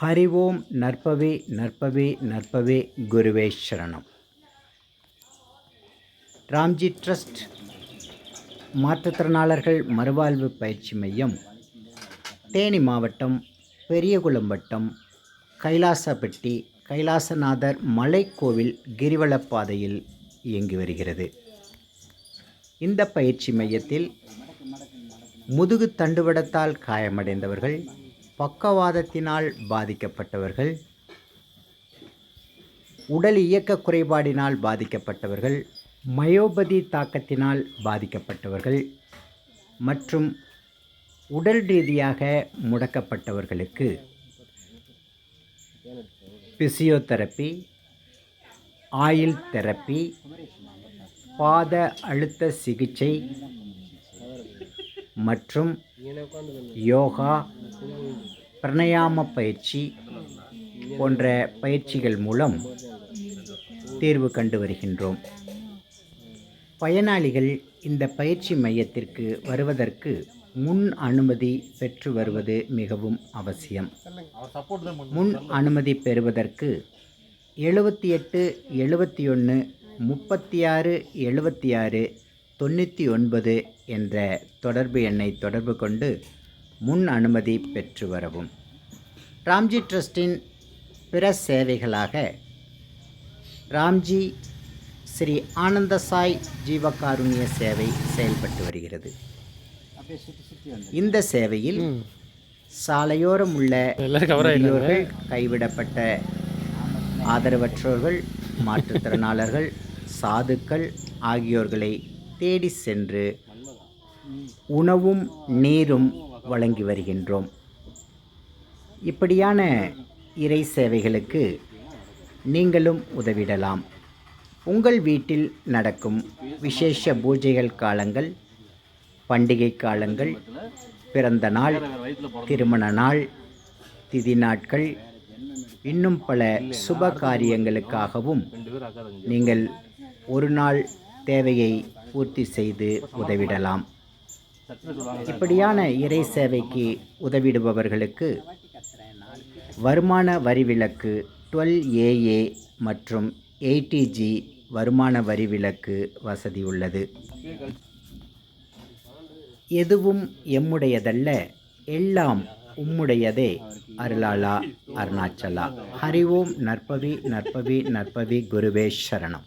ஹரி ஓம் நற்பவே நற்பவே நற்பவே குருவே சரணம் ராம்ஜி ட்ரஸ்ட் மாற்றுத்திறனாளர்கள் மறுவாழ்வு பயிற்சி மையம் தேனி மாவட்டம் பெரியகுளம் வட்டம் கைலாசப்பட்டி கைலாசநாதர் மலைக்கோவில் கிரிவலப்பாதையில் இயங்கி வருகிறது. இந்த பயிற்சி மையத்தில் முதுகு தண்டுவடத்தால் காயமடைந்தவர்கள் பக்கவாதத்தினால் பாதிக்கப்பட்டவர்கள் உடல் இயக்க குறைபாடினால் பாதிக்கப்பட்டவர்கள் மயோபதி தாக்கத்தினால் பாதிக்கப்பட்டவர்கள் மற்றும் உடல் ரீதியாக முடக்கப்பட்டவர்களுக்கு பிசியோதெரப்பி ஆயில் தெரப்பி பாத அழுத்த சிகிச்சை மற்றும் யோகா பிரணயாம பயிற்சி போன்ற பயிற்சிகள் மூலம் தீர்வு கண்டு வருகின்றோம். பயனாளிகள் இந்த பயிற்சி மையத்திற்கு வருவதற்கு முன் அனுமதி பெற்று வருவது மிகவும் அவசியம். முன் அனுமதி பெறுவதற்கு எழுபத்தி எட்டு எழுபத்தி ஒன்று முப்பத்தி ஆறு எழுபத்தி ஆறு தொண்ணூற்றி ஒன்பது என்ற தொடர்பு எண்ணை தொடர்பு கொண்டு முன் அனுமதி பெற்று வரவும். ராம்ஜி ட்ரஸ்டின் பிற சேவைகளாக ராம்ஜி ஸ்ரீ ஆனந்த சாய் ஜீவகாருண்ய சேவை செயல்பட்டு வருகிறது. இந்த சேவையில் சாலையோரம் உள்ள கைவிடப்பட்ட ஆதரவற்றோர்கள் மாற்றுத்திறனாளர்கள் சாதுக்கள் ஆகியோர்களை தேடி சென்று உணவும் நீரும் வழங்கி வருகின்றோம். இப்படியான இறை சேவைகளுக்கு நீங்களும் உதவிடலாம். உங்கள் வீட்டில் நடக்கும் விசேஷ பூஜைகள் காலங்கள் பண்டிகை காலங்கள் பிறந்த நாள் திருமண நாள் திதி நாட்கள் இன்னும் பல சுப காரியங்களுக்காகவும் நீங்கள் ஒரு நாள் தேவையை பூர்த்தி செய்து உதவிடலாம். இப்படியான இறை சேவைக்கு உதவிடுபவர்களுக்கு வருமான வரி விலக்கு டுவெல் ஏஏ மற்றும் எயிட்டிஜி வருமான வரி விலக்கு வசதி உள்ளது. எதுவும் எம்முடையதல்ல எல்லாம் உம்முடையதே அருளாலா அருணாச்சலா. ஹரி ஓம் நற்பவி நற்பவி நற்பவி குருவே சரணம்.